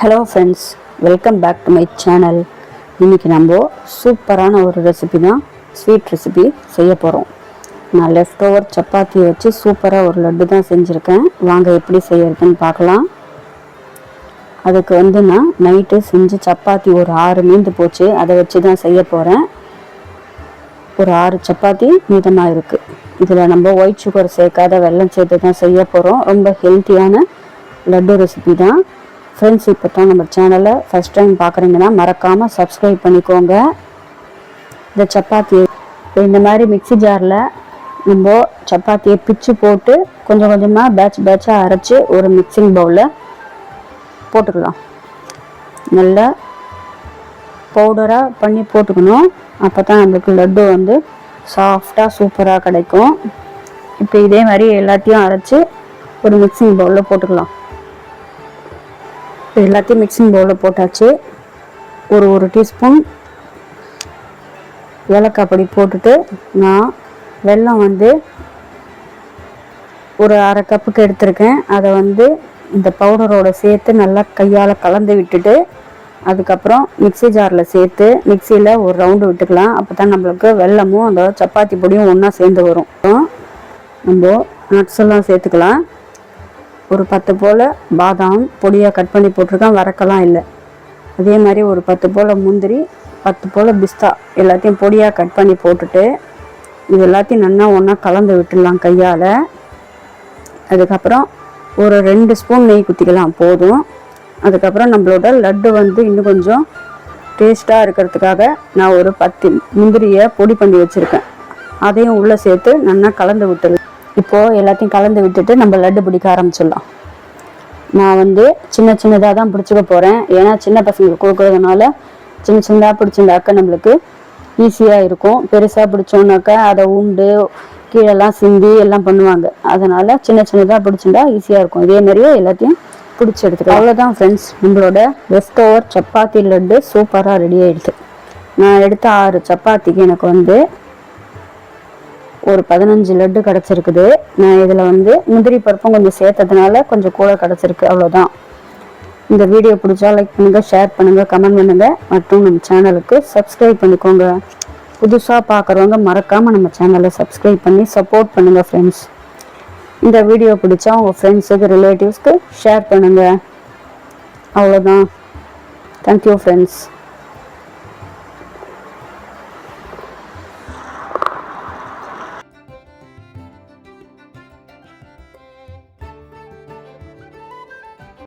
Hello friends welcome back to my channel இன்றைக்கி நம்ம சூப்பரான ஒரு ரெசிபி தான் ஸ்வீட் ரெசிபி செய்ய போகிறோம் நான் லெஃப்ட் ஓவர் சப்பாத்தியை வச்சு சூப்பராக ஒரு லட்டு தான் செஞ்சுருக்கேன். வாங்க எப்படி செய்யறதுன்னு பார்க்கலாம். அதுக்கு வந்து நான் நைட்டு செஞ்சு சப்பாத்தி ஒரு ஆறு மீந்து போச்சு. அதை வச்சு தான் செய்ய போகிறேன் ஒரு ஆறு சப்பாத்தி மீதமாக இருக்குது இதில் நம்ம ஒயிட் சுகர் சேர்க்காத வெல்லம் சேர்த்து தான் செய்ய போகிறோம் ரொம்ப ஹெல்த்தியான லட்டு ரெசிபி தான். ஃப்ரெண்ட்ஸ் இப்போ தான் நம்ம சேனலை ஃபஸ்ட் டைம் பார்க்குறீங்கன்னா மறக்காமல் சப்ஸ்கிரைப் பண்ணிக்கோங்க. இந்த சப்பாத்தி இப்போ இந்த மாதிரி மிக்ஸி ஜாரில் நம்ம சப்பாத்தியை பிச்சு போட்டு கொஞ்சம் கொஞ்சமாக பேட்ச் பேட்சாக அரைச்சி ஒரு மிக்சிங் பவுலில் போட்டுக்கலாம். நல்லா பவுடராக பண்ணி போட்டுக்கணும். அப்போ தான் நம்மளுக்கு லட்டு வந்து சாஃப்டாக சூப்பராக கிடைக்கும். இப்போ இதே மாதிரி எல்லாத்தையும் அரைச்சி ஒரு மிக்சிங் பவுலில் போட்டுக்கலாம். எல்லாத்தையும் மிக்சிங் பவுலில் போட்டாச்சு. ஒரு ஒரு டீஸ்பூன் ஏலக்காய் பொடி போட்டுட்டு நான் வெல்லம் வந்து ஒரு அரை கப்புக்கு எடுத்திருக்கேன். அதை வந்து இந்த பவுடரோட சேர்த்து நல்லா கையால் கலந்து விட்டுட்டு அதுக்கப்புறம் மிக்ஸி ஜாரில் சேர்த்து மிக்சியில் ஒரு ரவுண்டு விட்டுக்கலாம். அப்போ தான் நம்மளுக்கு வெல்லமும் அந்த சப்பாத்தி பொடியும் ஒன்றா சேர்ந்து வரும். நம்ம நட்ஸ் எல்லாம் சேர்த்துக்கலாம். ஒரு பத்து போல் பாதாம் பொடியாக கட் பண்ணி போட்டிருக்கேன் வரக்கெல்லாம் இல்லை. அதே மாதிரி ஒரு பத்து போல் முந்திரி பத்து போல் பிஸ்தா எல்லாத்தையும் பொடியாக கட் பண்ணி போட்டுட்டு இது எல்லாத்தையும் நல்லா ஒன்றா கலந்து விட்டுடலாம் கையால். அதுக்கப்புறம் ஒரு ரெண்டு ஸ்பூன் நெய் குத்திக்கலாம் போதும். அதுக்கப்புறம் நம்மளோட லட்டு வந்து இன்னும் கொஞ்சம் டேஸ்ட்டாக இருக்கிறதுக்காக நான் ஒரு பத்து முந்திரியை பொடி பண்ணி வச்சுருக்கேன். அதையும் உள்ளே சேர்த்து நல்லா கலந்து விட்டுடலாம். இப்போது எல்லாத்தையும் கலந்து விட்டுட்டு நம்ம லட்டு பிடிக்க ஆரம்பிச்சிடலாம். நான் வந்து சின்ன சின்னதாக தான் பிடிச்சிக்க போகிறேன் ஏன்னா சின்ன பசங்களுக்கு கொடுக்குறதுனால சின்ன சின்னதாக பிடிச்சிருந்தாக்க நம்மளுக்கு ஈஸியாக இருக்கும். பெருசாக பிடிச்சோன்னாக்கா அதை உண்டு கீழெல்லாம் சிந்தி எல்லாம் பண்ணுவாங்க. அதனால் சின்ன சின்னதாக பிடிச்சிருந்தா ஈஸியாக இருக்கும். இதே மாதிரியே எல்லாத்தையும் பிடிச்சி எடுத்துக்கலாம். அவ்வளோதான் ஃப்ரெண்ட்ஸ் நம்மளோட லெஃப்ட் ஓவர் சப்பாத்தி லட்டு சூப்பராக ரெடி ஆகிடுச்சு நான் எடுத்த ஆறு சப்பாத்திக்கு எனக்கு வந்து ஒரு பதினஞ்சு லட்டு கிடச்சிருக்குது. நான் இதில் வந்து முந்திரி பருப்பும் கொஞ்சம் சேர்த்ததுனால கொஞ்சம் கூட கிடச்சிருக்கு. அவ்வளோதான் இந்த வீடியோ பிடிச்சா லைக் பண்ணுங்கள் ஷேர் பண்ணுங்கள் கமெண்ட் பண்ணுங்கள் மற்றும் நம்ம சேனலுக்கு சப்ஸ்கிரைப் பண்ணிக்கோங்க. புதுசாக பார்க்குறவங்க மறக்காமல் நம்ம சேனலை சப்ஸ்கிரைப் பண்ணி சப்போர்ட் பண்ணுங்கள் ஃப்ரெண்ட்ஸ் இந்த வீடியோ பிடிச்சா உங்கள் ஃப்ரெண்ட்ஸுக்கு ரிலேட்டிவ்ஸ்க்கு ஷேர் பண்ணுங்கள் அவ்வளோதான் தேங்க்யூ ஃப்ரெண்ட்ஸ்